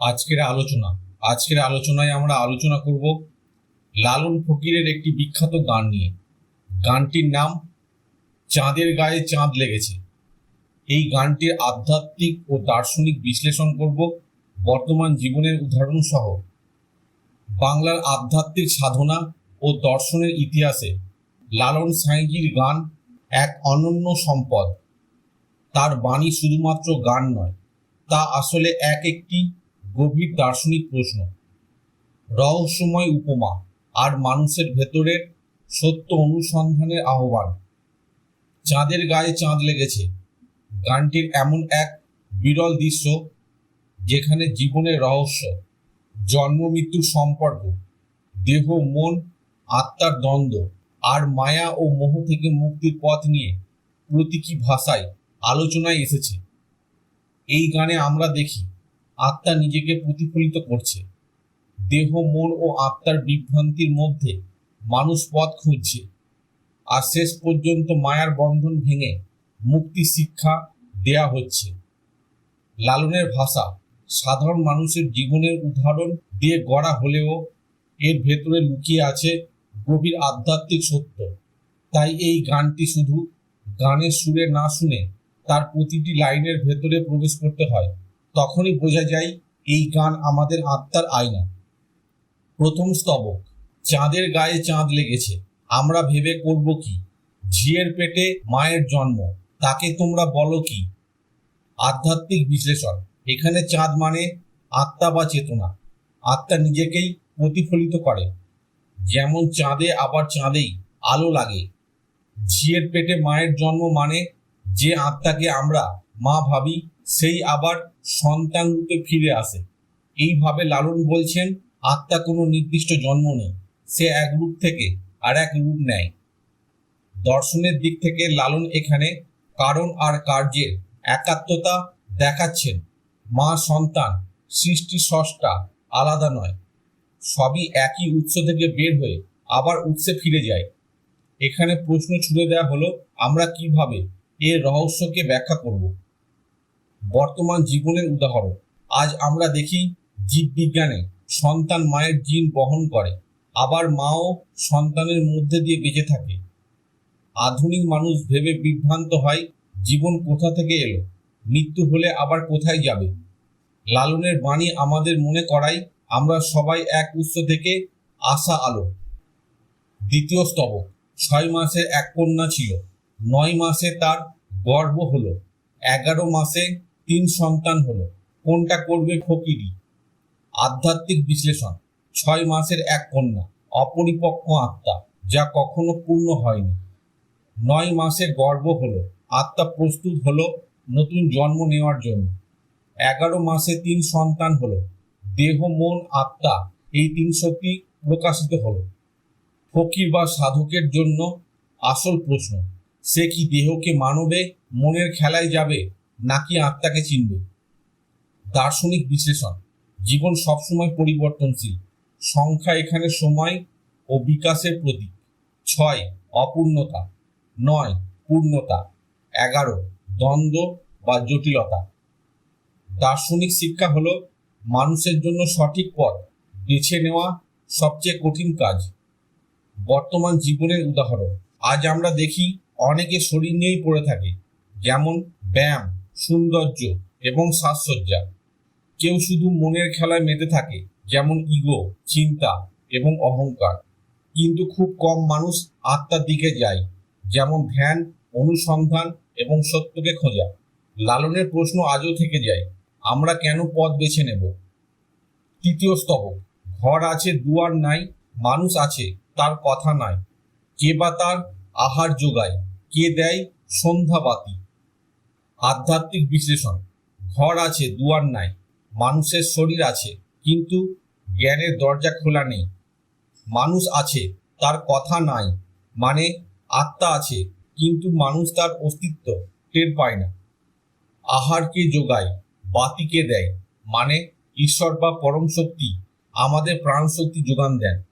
আজকের আলোচনা। আজকের আলোচনায় আমরা আলোচনা করব লালন ফকিরের একটি বিখ্যাত গান নিয়ে। গানটির নাম চাঁদের গায়ে চাঁদ লেগেছে। এই গানটির আধ্যাত্মিক ও দার্শনিক বিশ্লেষণ করব বর্তমান জীবনের উদাহরণ সহ। বাংলার আধ্যাত্মিক সাধনা ও দর্শনের ইতিহাসে লালন সাঁইজির গান এক অনন্য সম্পদ। তার বাণী শুধুমাত্র গান নয়, তা আসলে এক একটি গভীর দার্শনিক প্রশ্ন। রহস্যময় উপমা আর মানুষের ভেতরের সত্য অনুসন্ধানের আহ্বান। চাঁদের গায়ে চাঁদ লেগেছে। গানটির এমন এক বিরল দৃশ্য যেখানে জীবনের রহস্য, জন্ম, মৃত্যুর সম্পর্ক, দেহ, মন, আত্মার দ্বন্দ্ব আর মায়া ও মোহ থেকে মুক্তির পথ নিয়ে প্রতীকী ভাষায় আলোচনায় এসেছে। এই গানে আমরা দেখি আত্মা নিজেকে প্রতিফলিত করছে। দেহ, মন ও আত্মার বিভ্রান্তির মধ্যে মানুষ পথ খুঁজছে। আর শেষ পর্যন্ত মায়ার বন্ধন ভেঙে মুক্তি শিক্ষা দেয়া হচ্ছে। লালনের ভাষা, সাধারণ মানুষের জীবনের উদাহরণ দিয়ে গড়া হলেও এর ভেতরে লুকিয়ে আছে গভীর আধ্যাত্মিক সত্য। তাই এই গানটি শুধু গানের সুরে না শুনে তার প্রতিটি লাইনের ভেতরে প্রবেশ করতে হয়। তখনই বোঝা যায়, এই গান আমাদের আত্মার আয়না। প্রথম স্তবক, চাঁদের গায়ে চাঁদ লেগেছে, আমরা ভেবে করব কি? ঝিয়ের পেটে মায়ের জন্ম, তাকে তোমরা বলো কি? আধ্যাত্মিক বিশ্লেষণ, এখানে চাঁদ মানে আত্মা বা চেতনা। আত্মা নিজেকেই প্রতিফলিত করে। যেমন চাঁদে আবার চাঁদেই আলো লাগে। ঝিয়ের পেটে মায়ের জন্ম মানে যে আত্মাকে আমরা মা ভাবি সেই আবার সন্তান রূপে ফিরে আসে। এইভাবে লালন বলছেন, আত্মা কোনো নির্দিষ্ট জন্ম নেই, সে এক রূপ থেকে আর এক রূপ নেয়। দর্শনের দিক থেকে লালন এখানে কারণ আর কার্যের একাত্মতা দেখাচ্ছেন। মা সন্তান, সৃষ্টি স্রষ্টা আলাদা নয়, সবই একই উৎস থেকে বের হয়ে আবার উৎসে ফিরে যায়। এখানে প্রশ্ন ছুড়ে দেওয়া হলো, আমরা কীভাবে এর রহস্যকে ব্যাখ্যা করব? বর্তমান জীবনের উদাহরণ। আজ আমরা দেখি জীববিজ্ঞানে সন্তান মায়ের জিন বহন করে, আবার মাও সন্তানের মধ্যে দিয়ে বেঁচে থাকে। আধুনিক মানুষ ভেবে বিভ্রান্ত হয়, জীবন কোথা থেকে এলো? মৃত্যু হলে আবার কোথায় যাবে? লালনের বাণী আমাদের মনে করায় আমরা সবাই এক উৎস থেকে আসা আলো। দ্বিতীয় স্তবক, ছয় মাসে এক কন্যা ছিল, নয় মাসে তার গর্ভ হলো, এগারো মাসে তিন সন্তান হলো। কোনটা করবে ফকিরি? আধ্যাত্মিক বিশ্লেষণ। ছয় মাসের এক কন্যা, অপরিপক্ক আত্মা, যা কখনো পূর্ণ হয়নি। নয় মাসের গর্ব হলো। আত্মা প্রস্তুত হলো নতুন জন্ম নেওয়ার জন্য। এগারো মাসে তিন সন্তান হলো। দেহ, মন, আত্মা এই তিন শক্তি প্রকাশিত হলো। ফকির বা সাধকের জন্য আসল প্রশ্ন, সে কি দেহকে মানবে, মনের খেলায় যাবে নাকি আত্মাকে চিনবে? দার্শনিক বিশ্লেষণ। জীবন সবসময় পরিবর্তনশীল। সংখ্যা এখানে সময় ও বিকাশের প্রতীক। ছয়, অপূর্ণতা। নয়, পূর্ণতা। এগারো, দ্বন্দ্ব বা জটিলতা। দার্শনিক শিক্ষা হল মানুষের জন্য সঠিক পথ বেছে নেওয়া সবচেয়ে কঠিন কাজ। বর্তমান জীবনের উদাহরণ। আজ আমরা দেখি অনেকে শরীর নিয়েই পড়ে থাকে, যেমন ব্যায়াম। সৌন্দর্য এবং সাজসজ্জা। কেউ শুধু মনের খেলায় মেতে থাকে, যেমন ইগো, চিন্তা এবং অহংকার। কিন্তু খুব কম মানুষ আত্মার দিকে যায়, যেমন ধ্যান, অনুসন্ধান এবং সত্যকে খোঁজা। লালনের প্রশ্ন আজও থেকে যায়, আমরা কেন পথ বেছে নেব? তৃতীয় স্তবক, ঘর আছে দুয়ার নাই, মানুষ আছে তার কথা নাই। কে বা তার আহার যোগায়, কে দেয় সন্ধ্যা সন্ধ্যাবাতি আধ্যাত্মিক বিশ্লেষণ। ঘর আছে, দুয়ার নাই, মানুষের শরীর আছে, কিন্তু জ্ঞানের দরজা খোলা নেই। মানুষ আছে, তার কথা নাই মানে আত্মা আছে, কিন্তু মানুষ তার অস্তিত্ব টের পায় না। আহারকে যোগায় বাতিকে দেয় মানে ঈশ্বর বা পরম শক্তি আমাদের প্রাণ শক্তি যোগান দেন।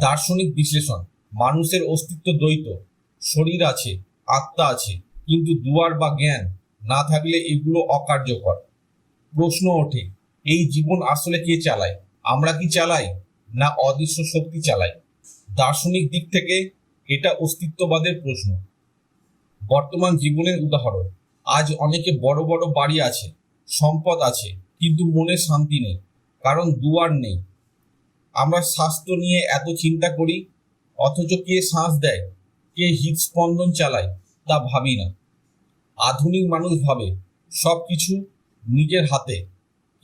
দার্শনিক বিশ্লেষণ, মানুষের অস্তিত্ব দ্বৈত, শরীর আছে, আত্মা আছে কিন্তু দুয়ার বা জ্ঞান না থাকলে এগুলো অকার্যকর। প্রশ্ন ওঠে, এই জীবন আসলে কে চালায়? আমরা কি চালাই না অদৃশ্য শক্তি চালাই? দার্শনিক দিক থেকে এটা অস্তিত্ববাদের প্রশ্ন। বর্তমান জীবনের উদাহরণ, আজ অনেকে বড় বড় বাড়ি আছে, সম্পদ আছে, কিন্তু মনে শান্তি নেই, কারণ দুয়ার নেই। আমরা স্বাস্থ্য নিয়ে এত চিন্তা করি, অথচ কে শ্বাস দেয়, কে হৃদস্পন্দন চালায় তা ভাবি না। আধুনিক মানুষ ভাবে সব কিছু নিজের হাতে,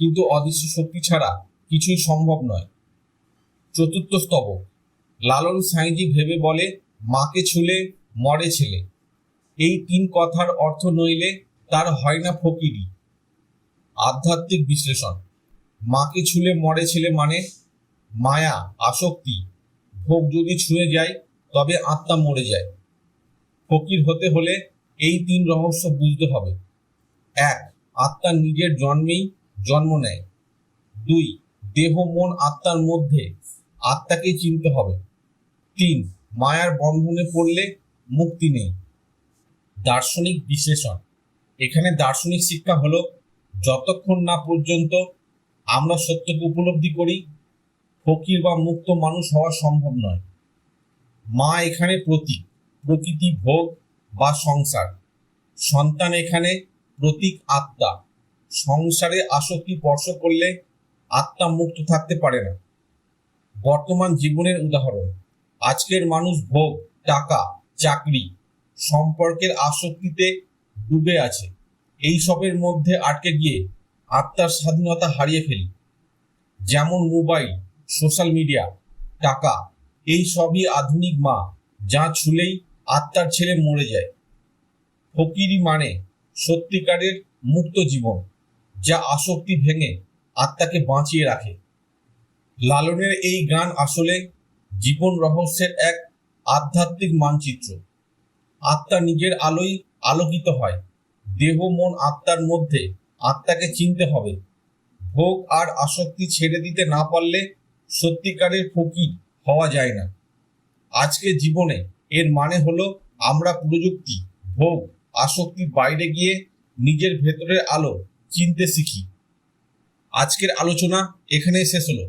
কিন্তু অদৃশ্য শক্তি ছাড়া কিছুই সম্ভব নয়। চতুর্থ স্তবক লালন সাঁইজি ভেবে বলে, মাকে ছুলে মরে ছেলে। এই তিন কথার অর্থ নইলে তার হয় না ফকিরি। আধ্যাত্মিক বিশ্লেষণ, মাকে ছুলে মরে ছেলে মানে মায়া, আসক্তি। ভোগ যদি ছুঁয়ে যায়, তবে আত্মা মরে যায়। ফকির হতে হলে এই তিন রহস্য বুঝতে হবে। এক, আত্মা নিজের জন্মেই জন্ম নেয়। দুই, দেহ, মন, আত্মার মধ্যে আত্মাকে চিনতে হবে। তিন, মায়ার বন্ধনে পড়লে মুক্তি নেই। দার্শনিক বিশ্লেষণ। এখানে দার্শনিক শিক্ষা হলো, যতক্ষণ না পর্যন্ত আমরা সত্যকে উপলব্ধি করি, ফকির বা মুক্ত মানুষ হওয়া সম্ভব নয়। মা এখানে প্রতীক। প্রকৃতি ভোগ বা সংসার। সন্তান এখানে প্রতীক আত্মা। সংসারে আসক্তি স্পর্শ করলে আত্মা মুক্ত থাকতে পারে না। বর্তমান জীবনের উদাহরণ, আজকের মানুষ ভোগ, টাকা, চাকরি সম্পর্কের আসক্তিতে ডুবে আছে। এই সবের মধ্যে আটকে গিয়ে আত্মার স্বাধীনতা হারিয়ে ফেলি। যেমন মোবাইল, সোশ্যাল মিডিয়া, টাকা, এই সবই আধুনিক মা, যা ছুলেই আত্মার ছেলে মরে যায়। ফকিরি মানে সত্যিকারের মুক্ত জীবন, যা আসক্তি ভেঙে আত্মাকে বাঁচিয়ে রাখে। লালনের এই গান আসলে জীবন রহস্যের এক আধ্যাত্মিক মানচিত্র। আত্মা নিজের আলোয় আলোকিত হয়। দেহ, মন, আত্মার মধ্যে আত্মাকে চিনতে হবে। ভোগ আর আসক্তি ছেড়ে দিতে না পারলে সত্যিকারের ফকির হওয়া যায় না। আজকে জীবনে এর মানে হলো আমরা প্রযুক্তি, ভোগ আসক্তির বাইরে গিয়ে নিজের ভেতরের আলো চিনতে শিখি। আজকের আলোচনা এখানেই শেষ হলো।